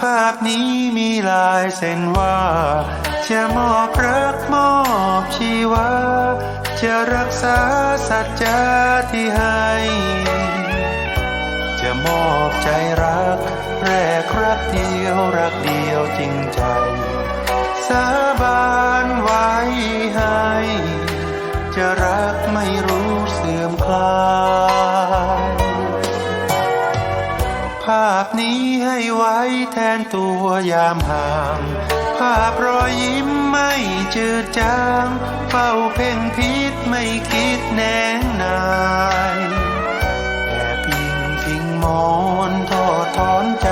ภาพนี้มีลายเส้นว่า จะมอบรักมอบชีวา จะรักษาสัจจะที่ให้ จะมอบใจรัก แรกรักเดียวรักเดียวจริงใจ สาบานไว้ให้ จะรักไม่รู้เสื่อมคลายาพนี้ให้ไว้แทนตัวยามห่าง ภาพรอยยิ้มไม่จืดจางเฝ้าเพ่งพิษไม่คิดแนงนายแอบพิงพิงมอนทอดถอนใจ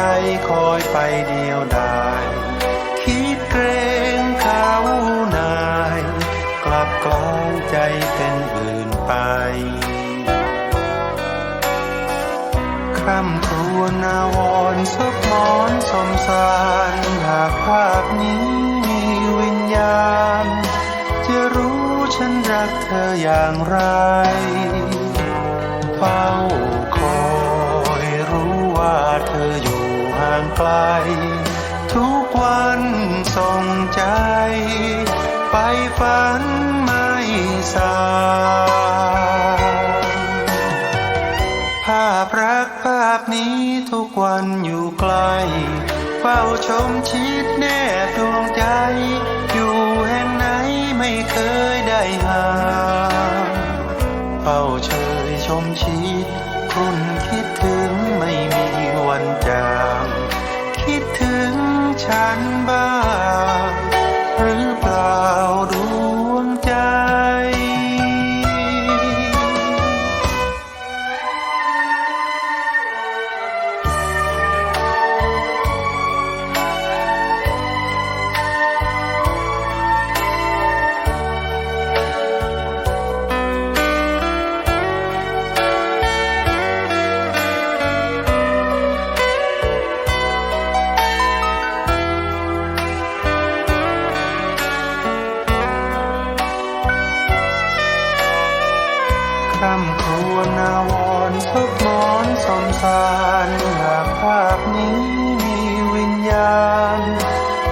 คอยไปเดียวดายคิดเกรงเขานาย กลับกลายใจเป็นอื่นไปคร่ำคร วญอาวรณ์ซบมอนสมสารหากภาพนี้มีวิญญาณ จะรู้ฉันรักเธออย่างไร เฝ้าคอยรู้ว่าเธออยู่ห่างไกล ทุกวันส่งใจ ไปฝันไม่สาย วันอยู่ไกล เฝ้าชมชิดแนบดวงใจ อยู่แห่งไหนไม่เคยได้ห่างเฝ้าเชยชมชิดคุณคิดถึงไม่มีวันจาง คิดถึงฉันบ้าง วญอาวรณ์ซุกมอนสมสารหากภาพนี้มีวิญญาณ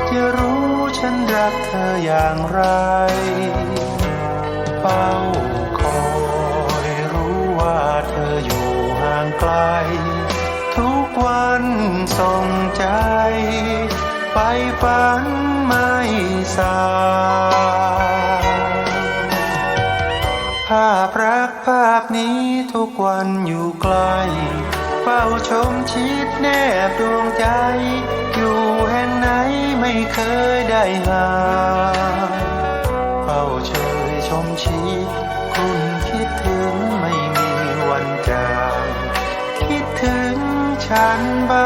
จะรู้ฉันรักเธออย่างไรเฝ้าคอยรู้ว่าเธออยู่ห่างไกล ทุกวันส่งใจ ไปฝันไม่สาย นี้ทุกวันอยู่ไกลเฝ้าชมชิดแนบดวงใจ อยู่แห่งไหนไม่เคยได้หาเฝ้าเชยชมชีดคุณคิดถึงไม่มีวันจางคิดถึงฉันบ้าง